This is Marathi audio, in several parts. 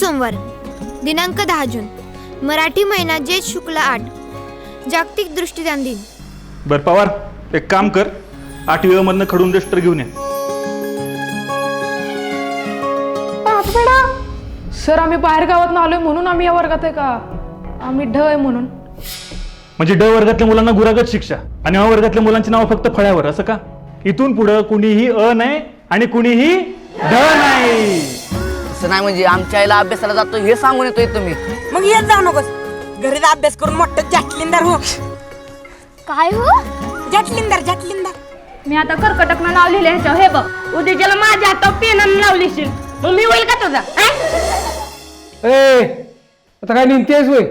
सोमवार दिनांक दहा जून मराठी महिना जेठ शुक्ल आठ जागतिक दृष्टीदान दिन. बरं पवार एक काम कर आठवी मधनं खडून रजिस्टर घेऊन ये. सर आम्ही बाहेर गावात आलोय म्हणून आम्ही या वर्गात आहे का? आम्ही ढ आहे म्हणून. म्हणजे ड वर्गातल्या मुलांना गुरागत शिक्षा आणि अ वर्गातल्या मुलांची नावं फक्त फळ्यावर असं का? इथून पुढं कुणीही अ नाही आणि कुणीही ढ नाही. नाही म्हणजे आमच्या आईला अभ्यासाला जातो हे सांगून येतोय तुम्ही. मग येत जाऊ नकोस. घरीच अभ्यास करून मोठं जाटलिंदार हो. काय हो? जाटलिंदार जाटलिंदार. मी आता कर्कटकनं नाव लिहिले ह्याच्यावर. हे बघ उद्याच्याला माझ्या हातावर पेनानं लावलीशील मग मी होईल का तुझा? ए आता काय निघतेस वय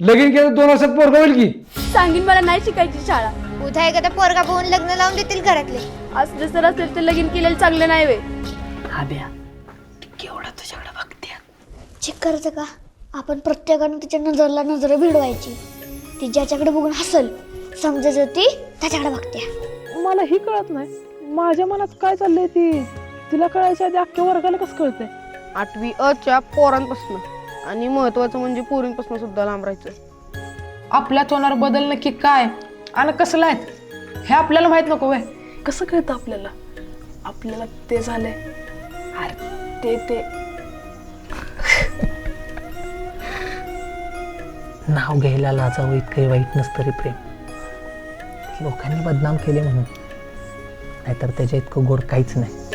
लगीन केलं दोन वर्षात पोरगा होईल की? सांगीन मला नाही शिकायची शाळा. उद्या एखादा पोरगा बघून लग्न लावून देतील घरातले. आज जसं असेल तर लगीन केलेलं चांगलं नाही वे चेक करायचं का? आपण प्रत्येकानं तिच्या नजरला नजर भिडवायची. ती ज्याच्याकडे बघून हसल समजायचं ती त्याच्याकडे बघते. मला ही कळत नाही. माझ्या मनात काय चाललंय ती? तिला कळायच्या आधी अख्ख्या वर्गाला कसं कळतंय? आठवी अच्या पोरांपासून आणि महत्वाचं म्हणजे पोरींपासून सुद्धा लांब राहायचं. आपल्यात होणार बदल नक्की काय आणि कसला आहेत? हे आपल्याला माहीत नको वय कसं कळतं आपल्याला? आपल्याला ते झालंय. अरे ते ते. नाव घ्यायला लाजावं इतकं वाईट नसतं रे प्रेम. लोकांनी बदनाम केले म्हणून. नाहीतर त्याच्या इतकं गोड काहीच नाही.